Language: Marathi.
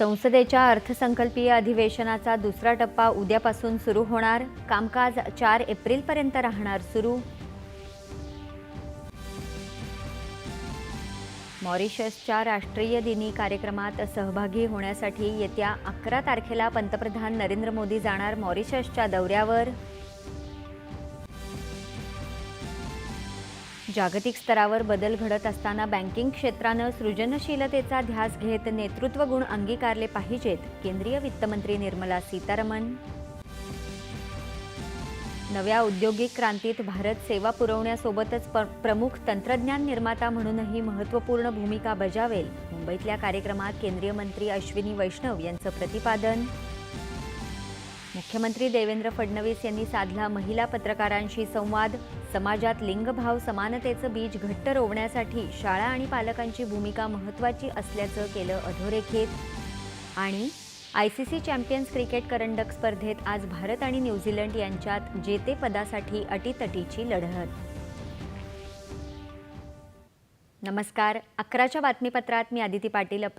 संसदेच्या अर्थसंकल्पीय अधिवेशनाचा दुसरा टप्पा उद्यापासून सुरू होणार. कामकाज चार एप्रिलपर्यंत राहणार सुरू. मॉरिशसच्या राष्ट्रीय दिनी कार्यक्रमात सहभागी होण्यासाठी येत्या अकरा तारखेला पंतप्रधान नरेंद्र मोदी जाणार मॉरिशसच्या दौऱ्यावर. जागतिक स्तरावर बदल घडत असताना बँकिंग क्षेत्रानं सृजनशीलतेचा ध्यास घेत नेतृत्व गुण अंगीकारले पाहिजेत केंद्रीय वित्तमंत्री निर्मला सीतारमण. नव्या औद्योगिक क्रांतीत भारत सेवा पुरवण्यासोबतच प्रमुख तंत्रज्ञान निर्माता म्हणूनही महत्त्वपूर्ण भूमिका बजावेल. मुंबईतल्या कार्यक्रमात केंद्रीय मंत्री अश्विनी वैष्णव यांचं प्रतिपादन मुख्यमंत्री देवेंद्र फडणवीस यांनी साधला महिला पत्रकारांशी संवाद. समाजात लिंगभाव समानतेचं बीज घट्ट रोवण्यासाठी शाळा आणि पालकांची भूमिका महत्त्वाची असल्याचं केलं अधोरेखित. आणि I C C Champions cricket करंडक स्पर्धेत आज भारत आणि न्यूझीलंड यांच्यात जेतेपदासाठी अटीतटीची लढत. नमस्कार. अकराच्या बातमीपत्रात मी आदिती पाटील